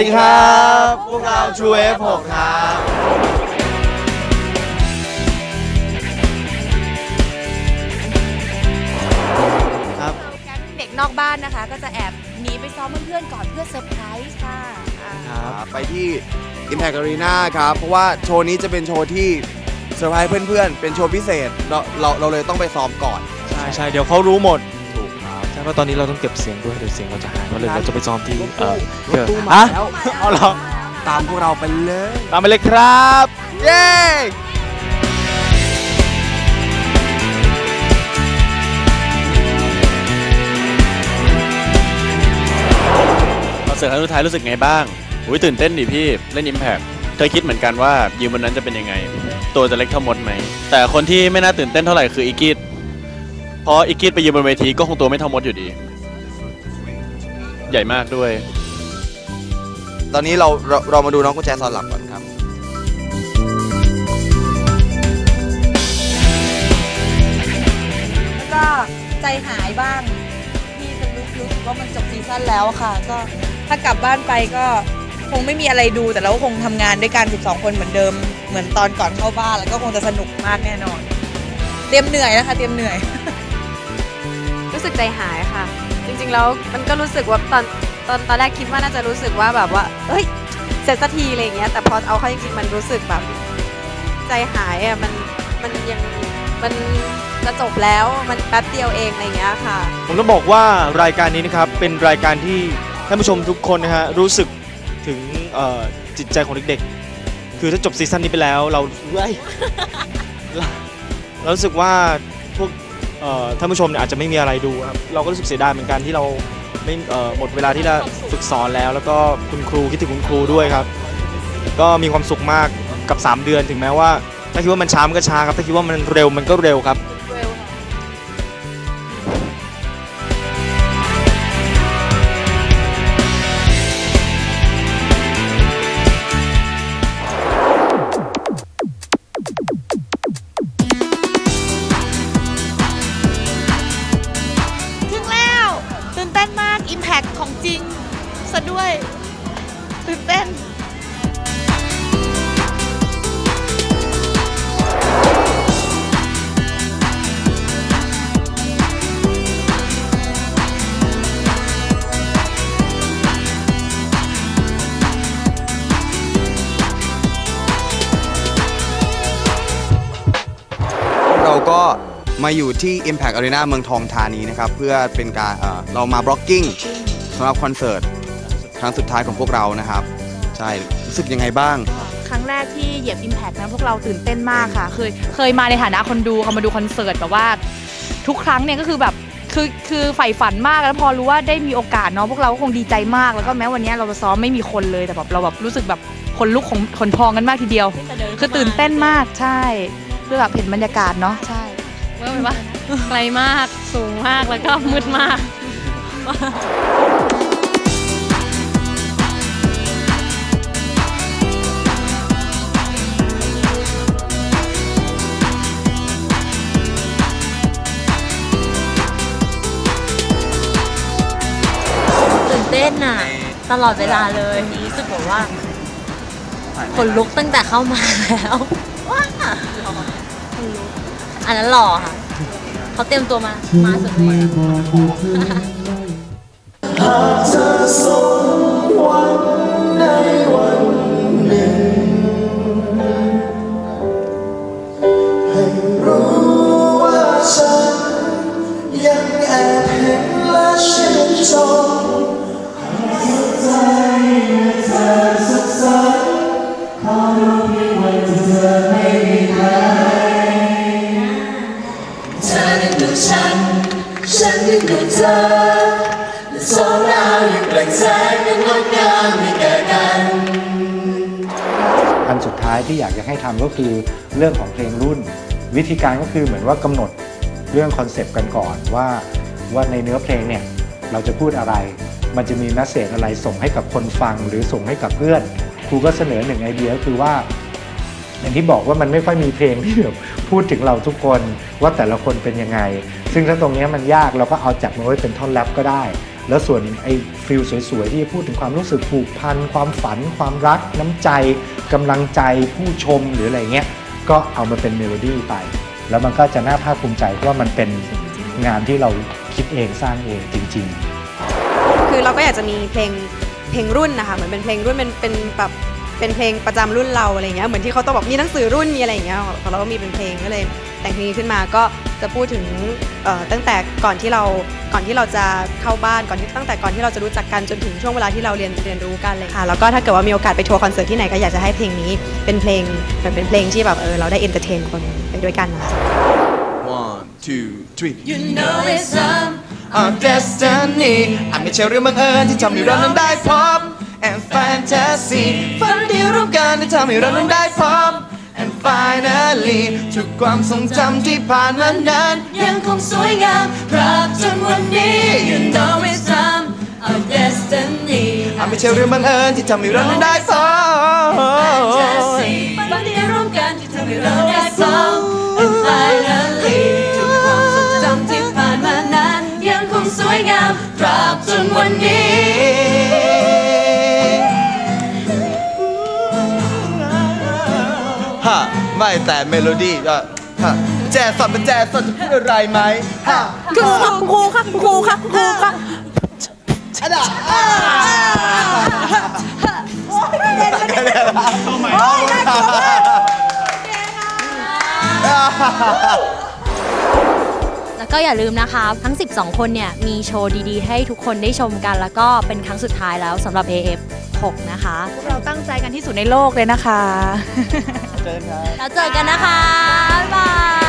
ดีครับ พวกเรา True F6 ครับครับแก๊งเด็กนอกบ้านนะคะ ก็จะแอบหนีไปซ้อมเพื่อนๆก่อนเพื่อเซอร์ไพรส์ค่ะอ่าครับไปที่ Impact Arena ครับ เพราะว่าโชว์นี้จะเป็นโชว์ที่เซอร์ไพรส์เพื่อนๆ เป็นโชว์พิเศษเราเราเราเลยต้องไปซ้อมก่อน ใช่ใช่เดี๋ยวเขารู้หมดถูกครับใช่เพราะตอนนี้เราต้องเก็บเสียงด้วยเดี๋ยวเสียงเราจะหายก็เลยเราจะไปซ้อมที่เออรถตู้มาฮะแล้วเอาเหรอตามพวกเราไปเลยตามไปเลยครับ เย้คอนเสิร์ตครั้งสุดท้ายรู้สึกไงบ้างอุ้ยตื่นเต้นดิพี่เล่น Impact เคยคิดเหมือนกันว่ายืมวันนั้นจะเป็นยังไง ตัวจะเล็กเท่ามดไหมแต่คนที่ไม่น่าตื่นเต้นเท่าไหร่คืออีกิด เพราะอีกิดไปยืนบนเวทีก็คงตัวไม่เท่ามดอยู่ดี ใหญ่มากด้วย ตอนนี้เราเราเรามาดูน้องกุญแจซอนหลับก่อนครับ แล้วก็ใจหายบ้างที่จะรู้รู้สึกว่ามันจบซีซั่นแล้วค่ะ ก็ถ้ากลับบ้านไปก็คงไม่มีอะไรดูแต่เราก็คงทำงานด้วยกัน 12 คนเหมือนเดิม เหมือนตอนก่อนเข้าบ้านแล้วก็คงจะสนุกมากแน่นอน เตรียมเหนื่อยนะคะ เตรียมเหนื่อย รู้สึกใจหายค่ะ จริงๆแล้วมันก็รู้สึกว่าตอนตอนตอนแรกคิดว่าน่าจะรู้สึกว่าแบบว่าเฮ้ยเสร็จสักทีอะไรอย่างเงี้ยแต่พอเอาเข้าจริงๆมันรู้สึกแบบใจหายอะมันมันยังมันจะจบแล้วมันแป๊บเดียวเองอะไรอย่างเงี้ยค่ะ ผมต้องบอกว่ารายการนี้นะครับเป็นรายการที่ท่านผู้ชมทุกคนนะฮะรู้สึกถึงจิตใจของเด็กๆ คือถ้าจบซีซั่นนี้ไปแล้วเราเว้ยเราเรารู้สึกว่าพวก ท่านผู้ชมเนี่ยอาจจะไม่มีอะไรดูครับเราก็รู้สึกเสียดายเหมือนกันที่เราไม่หมดเวลาที่เราฝึกสอนแล้ว แล้วก็คุณครูคิดถึงคุณครูด้วยครับ ก็มีความสุขมากกับ 3 เดือนถึงแม้ว่า ถ้าคิดว่ามันช้ามันก็ช้าครับถ้าคิดว่ามันเร็วมันก็เร็วครับถึ ซะด้วย ตื่นเต้น เราก็มาอยู่ที่ Impact Arena เมืองทองธานีนะครับ เพื่อเป็นการเอ่อเรามาบล็อกกิ้งสำหรับคอนเสิร์ต ครั้งสุดท้ายของพวกเรานะครับ ใช่ รู้สึกยังไงบ้าง ครั้งแรกที่เหยียบ Impact นะพวกเราตื่นเต้นมากค่ะ เคยเคยมาในฐานะคนดูเขามาดูคอนเสิร์ตแบบว่า ทุกครั้งเนี่ยก็คือแบบคือคือใฝ่ฝันมากแล้วพอรู้ว่าได้มีโอกาสเนาะพวกเราก็คงดีใจมากแล้วก็แม้วันนี้เราจะซ้อมไม่มีคนเลยแต่แบบเราแบบรู้สึกแบบคนลุกของขนพองกันมากทีเดียว คือตื่นเต้นมากใช่เพื่อแบบเห็นบรรยากาศเนาะใช่ว่าไงวะไกลมากสูงมากแล้วก็มืดมาก นเต้นน่ะ ตลอดเวลาเลยรู้สึกแบบว่าขนลุกตั้งแต่เข้ามาแล้วว้าขนลุกอันนั้นหล่อค่ะเขาเตรียมตัวมามาสุดเลยอะเธอยังดูฉันฉันยังดูเธอและสองเรายังเปล่งแสงยังงดงามให้แก่กัน อันสุดท้ายที่อยากจะให้ทำก็คือเรื่องของเพลงรุ่น วิธีการก็คือเหมือนว่ากำหนดเรื่องคอนเซปต์กันก่อนว่าว่าในเนื้อเพลงเนี่ยเราจะพูดอะไร มันจะมีแมสเซจอะไรส่งให้กับคนฟังหรือส่งให้กับเพื่อนครูก็เสนอหนึ่งไอเดียก็คือว่าอย่างที่บอกว่ามันไม่ค่อยมีเพลงที่แบบพูดถึงเราทุกคนว่าแต่ละคนเป็นยังไง ซึ่งถ้าตรงนี้มันยากเราก็เอาจับมาไว้เป็นท่อนแรปก็ได้ แล้วส่วนไอ้ฟิลสวยๆ ที่พูดถึงความรู้สึกผูกพัน ความฝัน ความรัก น้ำใจกำลังใจผู้ชมหรืออะไรเงี้ย ก็เอามาเป็นเมโลดี้ไป แล้วมันก็จะน่าภาคภูมิใจเพราะว่ามันเป็นงานที่เราคิดเองสร้างเองจริง ๆ คือเราก็อยากจะมีเพลงเพลงรุ่นนะคะเหมือนเป็นเพลงรุ่นเป็นเป็นแบบเป็นเพลงประจำรุ่นเราอะไรเงี้ยเหมือนที่เขาต้องบอกมีหนังสือรุ่นมีอะไรอย่างเงี้ยของเราก็มีเป็นเพลงก็เลยแต่งเพลงนี้ขึ้นมาก็จะพูดถึงตั้งแต่ก่อนที่เราก่อนที่เราจะเข้าบ้านก่อนที่ตั้งแต่ก่อนที่เราจะรู้จักกันจนถึงช่วงเวลาที่เราเรียนเรียนรู้กันเลยค่ะแล้วก็ถ้าเกิดว่ามีโอกาสไปทัวร์คอนเสิร์ตที่ไหนก็อยากจะให้เพลงนี้เป็นเพลงเหมือนเป็นเพลงที่แบบเออเราได้เอนเตอร์เทนคนไปด้วยกันนะคะ two three You know it's um, our destiny อาจไม่ใช่เรื่องบังเอิญที่ทำให้เรานั้นได้พบ and fantasy ฝันเดียวร่วมกันที่ทำให้เรานั้นได้พบ and finally ทุกความทรงจำที่ผ่านมานั้นยังคงสวยงามตราบจนวันนี้ You know it's um, our destiny อาจไม่ใช่เรื่องบังเอิญที่ทำให้เรานั้นได้พบ fantasy ฝันเดียวร่วมกันที่ทำให้เราได้พบ จนวันนี้ ฮะ ไม่แต่เมโลดี้ก็ฮะแจ๊สสดเป็นแจ๊สสดจะพูดอะไรไหมฮะครูค่ะครูค่ะครูค่ะครูค่ะอะดะแล้ว ก็อย่าลืมนะคะ ทั้ง 12 คนเนี่ย มีโชว์ดีๆ ให้ทุกคนได้ชมกัน แล้วก็เป็นครั้งสุดท้ายแล้วสำหรับ AF 6 นะคะ พวกเราตั้งใจกันที่สุดในโลกเลยนะคะแล้วเจอกันนะคะ บ๊ายบาย